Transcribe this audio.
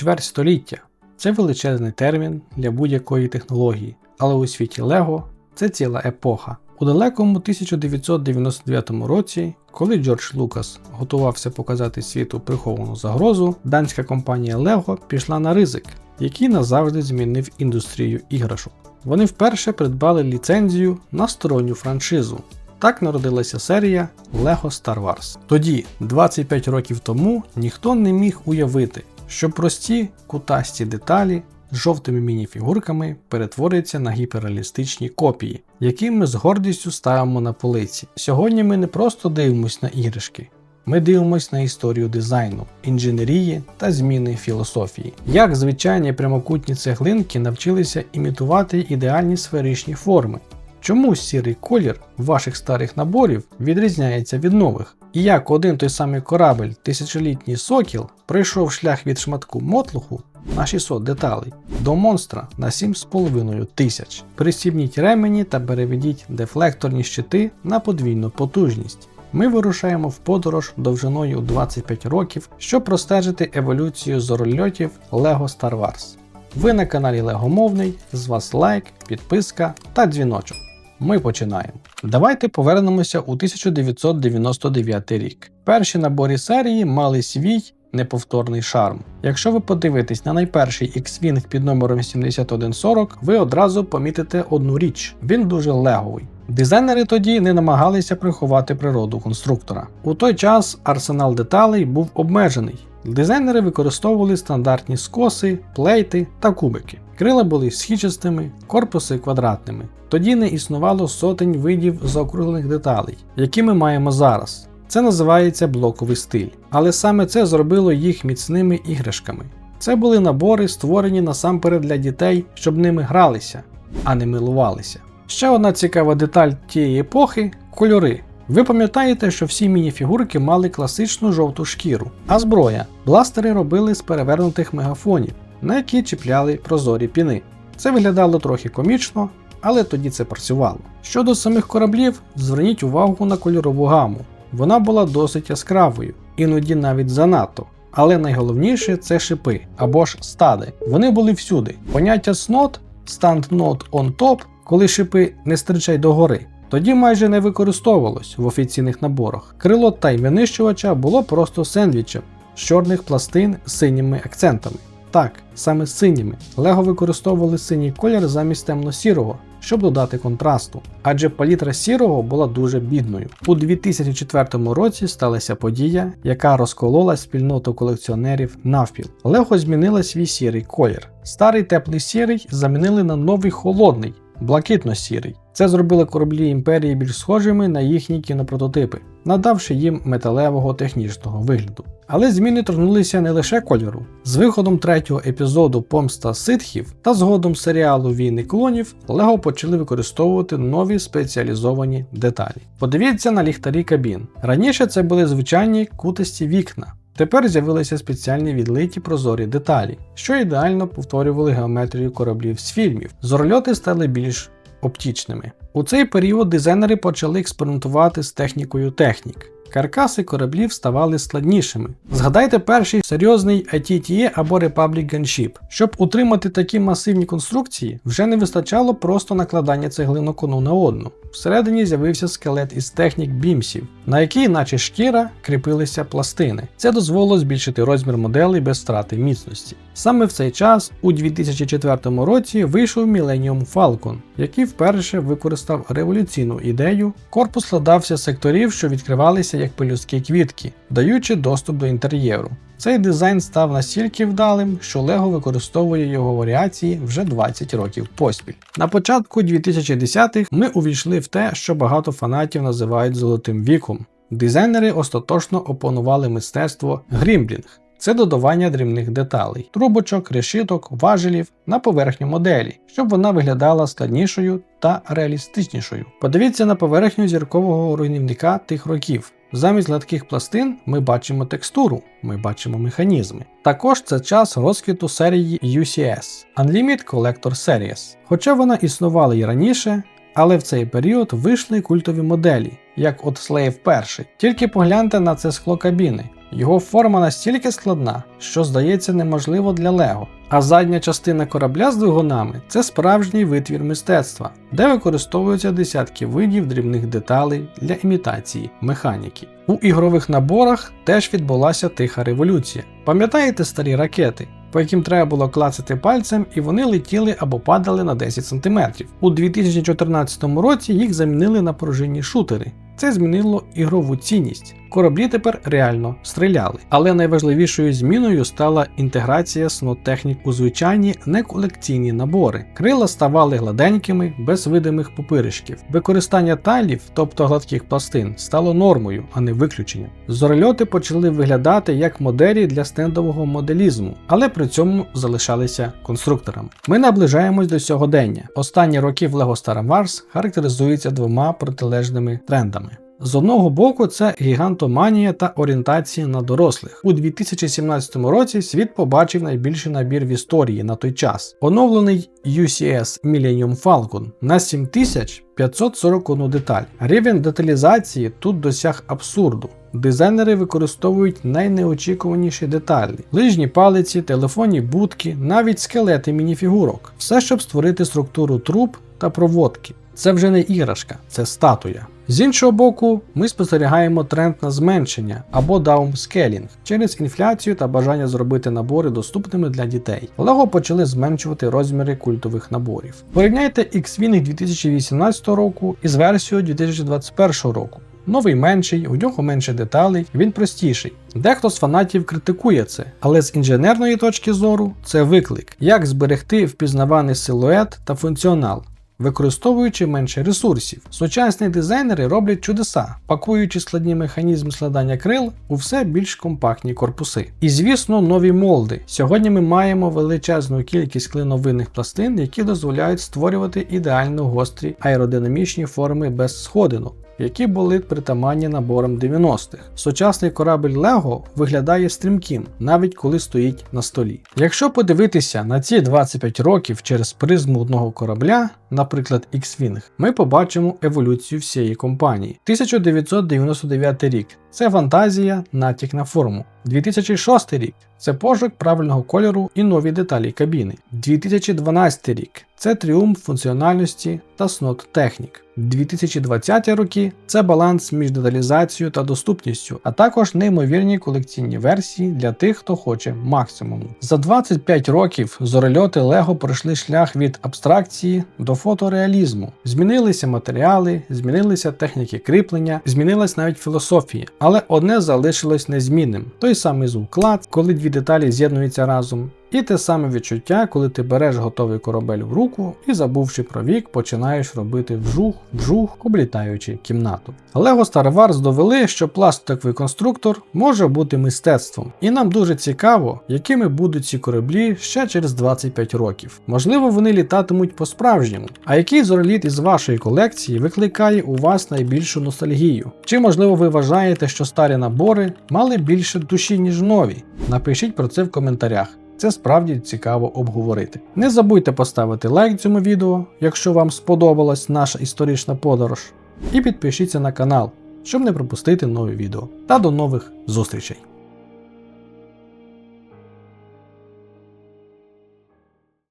чверть століття. Це величезний термін для будь-якої технології, але у світі Лего це ціла епоха. У далекому 1999 році, коли Джордж Лукас готувався показати світу приховану загрозу, данська компанія Lego пішла на ризик, який назавжди змінив індустрію іграшок. Вони вперше придбали ліцензію на сторонню франшизу. Так народилася серія Lego Star Wars. Тоді, 25 років тому, ніхто не міг уявити, що прості кутасті деталі з жовтими мініфігурками перетворюються на гіперреалістичні копії, які ми з гордістю ставимо на полиці. Сьогодні ми не просто дивимося на іграшки. Ми дивимося на історію дизайну, інженерії та зміни філософії. Як звичайні прямокутні цеглинки навчилися імітувати ідеальні сферичні форми. Чому сірий колір ваших старих наборів відрізняється від нових? І як один той самий корабель, тисячолітній сокіл, пройшов шлях від шматку мотлуху на 600 деталей до монстра на 7,5 тисяч. Присібніть ремені та переведіть дефлекторні щити на подвійну потужність. Ми вирушаємо в подорож довжиною 25 років, щоб простежити еволюцію зорольотів LEGO Star Wars. Ви на каналі Легомовний, з вас лайк, підписка та дзвіночок. Ми починаємо. Давайте повернемося у 1999 рік. Перші набори серії мали свій неповторний шарм. Якщо ви подивитесь на найперший X-Wing під номером 7140, ви одразу помітите одну річ: він дуже леговий. Дизайнери тоді не намагалися приховати природу конструктора. У той час арсенал деталей був обмежений. Дизайнери використовували стандартні скоси, плейти та кубики. Крила були східчастими, корпуси квадратними. Тоді не існувало сотень видів заокруглених деталей, які ми маємо зараз. Це називається блоковий стиль, але саме це зробило їх міцними іграшками. Це були набори, створені насамперед для дітей, щоб ними гралися, а не милувалися. Ще одна цікава деталь тієї епохи кольори. Ви пам'ятаєте, що всі мініфігурки мали класичну жовту шкіру, а зброя бластери робили з перевернутих мегафонів, на які чіпляли прозорі піни. Це виглядало трохи комічно, але тоді це працювало. Щодо самих кораблів, зверніть увагу на кольорову гаму. Вона була досить яскравою, іноді навіть занадто. Але найголовніше це шипи або ж стади. Вони були всюди. Поняття снот stand not on top, коли шипи не стирчать догори, тоді майже не використовувалось в офіційних наборах. Крило та винищувача було просто сендвічем з чорних пластин з синіми акцентами. Так, саме синіми. Лего використовували синій колір замість темно-сірого, щоб додати контрасту, адже палітра сірого була дуже бідною. У 2004 році сталася подія, яка розколола спільноту колекціонерів навпіл. Лего змінила свій сірий колір. Старий теплий сірий замінили на новий холодний, блакитно-сірий. Це зробило кораблі імперії більш схожими на їхні кінопрототипи, надавши їм металевого технічного вигляду. Але зміни торкнулися не лише кольору. З виходом третього епізоду Помста ситхів та згодом серіалу Війни клонів Лего почали використовувати нові спеціалізовані деталі. Подивіться на ліхтарі кабін. Раніше це були звичайні кутисті вікна. Тепер з'явилися спеціальні відлиті прозорі деталі, що ідеально повторювали геометрію кораблів з фільмів. Зорольоти стали більш оптічними. У цей період дизайнери почали експериментувати з технікою технік. Каркаси кораблів ставали складнішими. Згадайте перший серйозний ITTA або Republic Gunship. Щоб утримати такі масивні конструкції, вже не вистачало просто накладання цеглинок одну на одну. Всередині з'явився скелет із технік бімсів, на який, наче шкіра, кріпилися пластини. Це дозволило збільшити розмір моделей без втрати міцності. Саме в цей час, у 2004 році, вийшов Millennium Falcon, який вперше використав революційну ідею. Корпус складався з секторів, що відкривалися як пелюстки квітки, даючи доступ до інтер'єру. Цей дизайн став настільки вдалим, що Лего використовує його варіації вже 20 років поспіль. На початку 2010-х ми увійшли в те, що багато фанатів називають золотим віком. Дизайнери остаточно опанували мистецтво грімблінг. Це додавання дрібних деталей, трубочок, решіток, важелів на поверхню моделі, щоб вона виглядала складнішою та реалістичнішою. Подивіться на поверхню зіркового руйнівника тих років. Замість гладких пластин ми бачимо текстуру, ми бачимо механізми. Також це час розквіту серії UCS Unlimited Collector Series. Хоча вона існувала і раніше, але в цей період вийшли культові моделі, як от Slave 1. Тільки погляньте на це скло кабіни. Його форма настільки складна, що здається неможливо для Лего. А задня частина корабля з двигунами це справжній витвір мистецтва, де використовуються десятки видів дрібних деталей для імітації механіки. У ігрових наборах теж відбулася тиха революція. Пам'ятаєте старі ракети? По яким треба було клацати пальцем, і вони летіли або падали на 10 см. У 2014 році їх замінили на пружинні шутери. Це змінило ігрову цінність. Кораблі тепер реально стріляли. Але найважливішою зміною стала інтеграція снотехнік у звичайні неколекційні набори. Крила ставали гладенькими, без видимих пупиришків. Використання талів, тобто гладких пластин, стало нормою, а не виключенням. Зорольоти почали виглядати як моделі для стендового моделізму, але при цьому залишалися конструкторами. Ми наближаємось до сьогодення. Останні роки в LEGO Star Wars характеризуються двома протилежними трендами. З одного боку, це гігантоманія та орієнтація на дорослих. У 2017 році світ побачив найбільший набір в історії на той час. Оновлений UCS Millennium Falcon на 7541 деталь. Рівень деталізації тут досяг абсурду. Дизайнери використовують найнеочікуваніші деталі: лижні палиці, телефонні будки, навіть скелети мініфігурок. Все, щоб створити структуру труб та проводки. Це вже не іграшка, це статуя. З іншого боку, ми спостерігаємо тренд на зменшення або даунскелінг через інфляцію та бажання зробити набори доступними для дітей. Лего почали зменшувати розміри культових наборів. Порівняйте X-Wing 2018 року із версією 2021 року. Новий менший, у нього менше деталей, він простіший. Дехто з фанатів критикує це, але з інженерної точки зору це виклик, як зберегти впізнаваний силует та функціонал. Використовуючи менше ресурсів, сучасні дизайнери роблять чудеса, пакуючи складні механізми складання крил у все більш компактні корпуси. І звісно, нові молди. Сьогодні ми маємо величезну кількість клиновинних пластин, які дозволяють створювати ідеально гострі аеродинамічні форми без сходинок які були притаманні наборам 90-х. Сучасний корабель Лего виглядає стрімким, навіть коли стоїть на столі. Якщо подивитися на ці 25 років через призму одного корабля, наприклад X-Wing, ми побачимо еволюцію всієї компанії. 1999 рік це фантазія, натяк на форму. 2006 рік це пошук правильного кольору і нові деталі кабіни. 2012 рік це тріумф функціональності та снот технік. 2020 роки це баланс між деталізацією та доступністю, а також неймовірні колекційні версії для тих, хто хоче максимуму. За 25 років зорольоти Лего пройшли шлях від абстракції до фотореалізму. Змінилися матеріали, змінилися техніки кріплення, змінилась навіть філософія, але одне залишилось незмінним: той самий звуклад, коли дві деталі з'єднуються разом. І те саме відчуття, коли ти береш готовий корабель в руку і, забувши про вік, починаєш робити вжух, вжух, облітаючи кімнату. Lego Star Wars довели, що пластиковий конструктор може бути мистецтвом, і нам дуже цікаво, якими будуть ці кораблі ще через 25 років. Можливо, вони літатимуть по-справжньому. А який зореліт із вашої колекції викликає у вас найбільшу ностальгію? Чи можливо ви вважаєте, що старі набори мали більше душі, ніж нові? Напишіть про це в коментарях. Це справді цікаво обговорити. Не забудьте поставити лайк цьому відео, якщо вам сподобалась наша історична подорож, і підпишіться на канал, щоб не пропустити нові відео. Та до нових зустрічей!